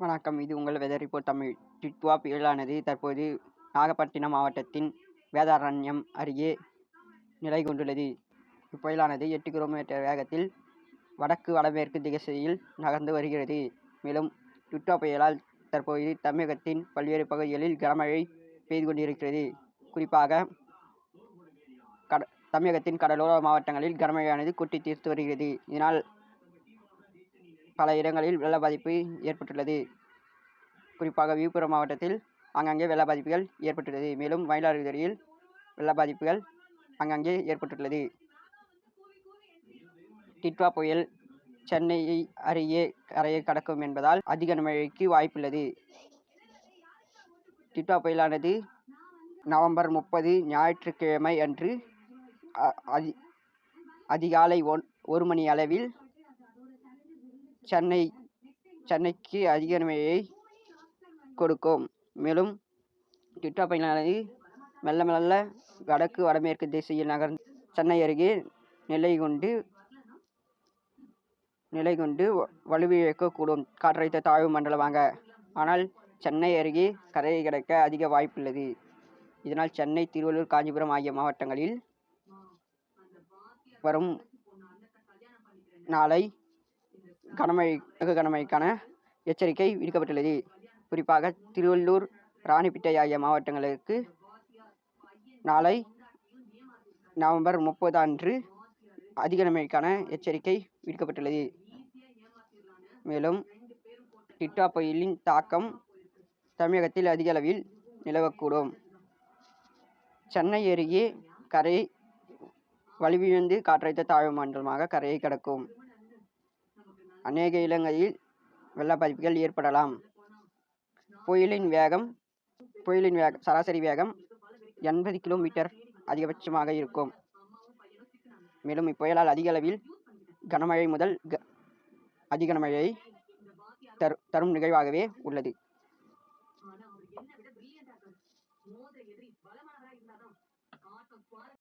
வணக்கம். இது உங்கள் வெதர் ரிப்போர்ட் தமிழ். டிட்வா புயலானது தற்போது நாகப்பட்டினம் மாவட்டத்தின் வேதாரண்யம் அருகே நிலை கொண்டுள்ளது. இப்புயலானது எட்டு கிலோமீட்டர் வேகத்தில் வடக்கு வடமேற்கு திசையில் நகர்ந்து வருகிறது. மேலும் டிட்வா புயலால் தற்போது தமிழகத்தின் பல்வேறு பகுதிகளில் கனமழை பெய்து கொண்டிருக்கிறது. குறிப்பாக கட தமிழகத்தின் கடலோர மாவட்டங்களில் கனமழையானது கொட்டி தீர்த்து வருகிறது. இதனால் பல இடங்களில் வெள்ள பாதிப்பு ஏற்பட்டுள்ளது. குறிப்பாக விழுப்புரம் மாவட்டத்தில் ஆங்காங்கே வெள்ள பாதிப்புகள் ஏற்பட்டுள்ளது. மேலும் மயிலாடுதுறையில் வெள்ள பாதிப்புகள் அங்கங்கே ஏற்பட்டுள்ளது. டிட்வா புயல் சென்னையை அருகே கரையை கடக்கும் என்பதால் அதிக மழைக்கு வாய்ப்புள்ளது. டிட்வா புயலானது நவம்பர் முப்பது ஞாயிற்றுக்கிழமை அன்று அதி அதிகாலை ஒன் ஒரு மணி அளவில் சென்னை சென்னைக்கு அதிக மழையை கொடுக்கும். மேலும் டிட்வா புயலானது மெல்ல மெல்ல வடக்கு வடமேற்கு திசையில் நகர்ந்து சென்னை அருகே நிலை கொண்டு நிலை கொண்டு வலுவிழக்கக்கூடும் காற்றழுத்த தாழ்வு மண்டலமாக. ஆனால் சென்னை அருகே கரையை கிடக்க அதிக வாய்ப்புள்ளது. இதனால் சென்னை திருவள்ளூர் காஞ்சிபுரம் ஆகிய மாவட்டங்களில் வரும் நாளை கனமழை மிக கனமழைக்கான எச்சரிக்கை விடுக்கப்பட்டுள்ளது. குறிப்பாக திருவள்ளூர் ராணிப்பேட்டை ஆகிய மாவட்டங்களுக்கு நாளை நவம்பர் முப்பது அன்று அதிக மழைக்கான எச்சரிக்கை விடுக்கப்பட்டுள்ளது. மேலும் டிட்டா புயலின் தாக்கம் தமிழகத்தில் அதிக அளவில் நிலவக்கூடும். சென்னை அருகே கரை வலுவிழந்து காற்றழுத்த தாழ்வு மண்டலமாக கரையை கடக்கும். அநேக இடங்களில் வெள்ளப்பதிப்புகள் ஏற்படலாம். புயலின் வேகம் புயலின் வேக சராசரி வேகம் எண்பது கிலோமீட்டர் அதிகபட்சமாக இருக்கும். மேலும் இப்புயலால் அதிக அளவில் கனமழை முதல் க அதிக கனமழையை தரு தரும் நிகழ்வாகவே உள்ளது.